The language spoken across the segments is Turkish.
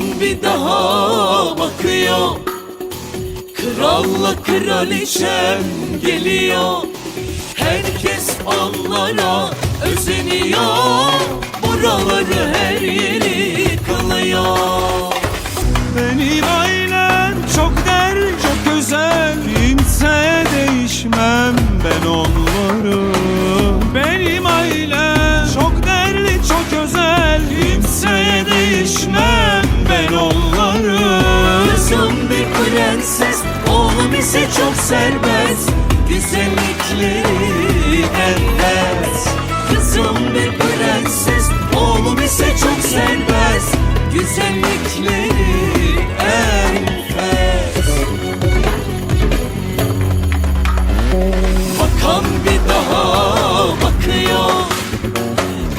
Hakan bir daha bakıyor. Kralla kraliçem geliyor. Herkes onlara özeniyor. Buraları her yeri kılıyor serbest Güzellikleri enfes Kızım bir prenses Oğlum ise çok serbest Güzellikleri enfes Bakan bir daha bakıyor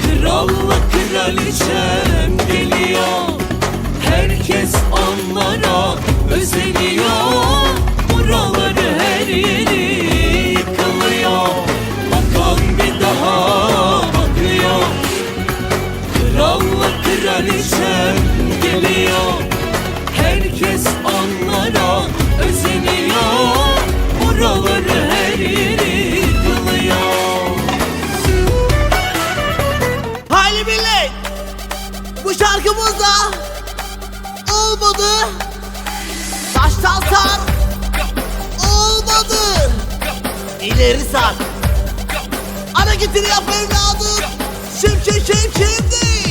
Kralla kraliçem geliyor. Herkes onlara özeniyor kraliçem geliyor. Herkes onlara özeniyor. Buraları her yeri yıkılıyor Hayli millet Bu şarkımızda Olmadı. Taştan sar Olmadı. İleri sar. Hareketini yap evladım Şimdi şimdi şimdi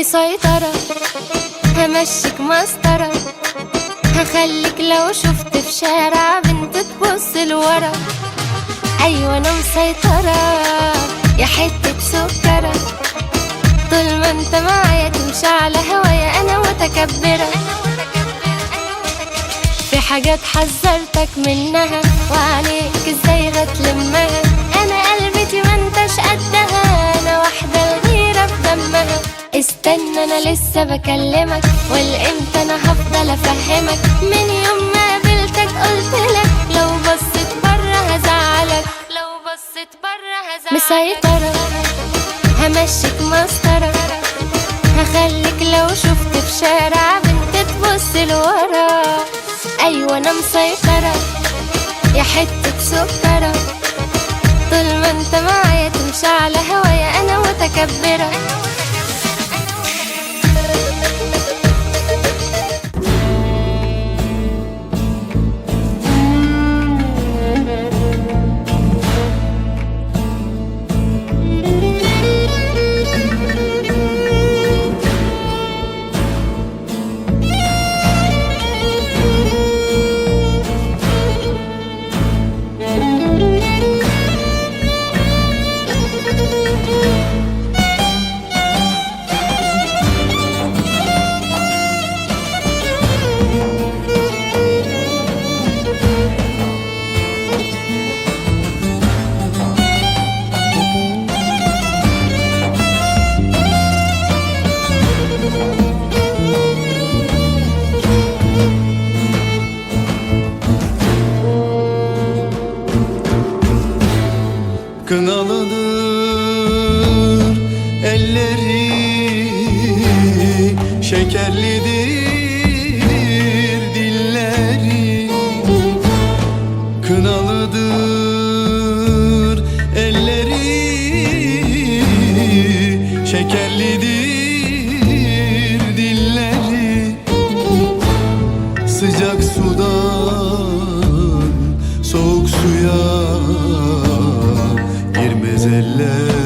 مسيطرة همشيك مسطرة هخليك لو شفت في شارع بنت تبص لورا. أيوة أنا مسيطرة يا حتة سكرة. طول ما أنت معايا تمشي على هوايا أنا متكبرة. في حاجات حذرتك منها وعليك إزاي هتلمها أنا أنا لسه بكلمك والإمتى أنا هفضل أفهمك؟ من يوم ما قابلتك قلتلك لو بصيت بره هزعلك لو بصيت بره هزعلك. مسيطرة همشيك مسطرة هخليك لو شفت في شارع بنت تبص لورا. أيوه أنا مسيطرة. يا حتة سكرة. طول ما أنت معايا تمشي على هوايا أنا متكبرة. tatlıdır Elleri şekerlidir Dilleri kınalıdır. Elleri şekerlidir Dilleri sıcak sudan soğuk suya tez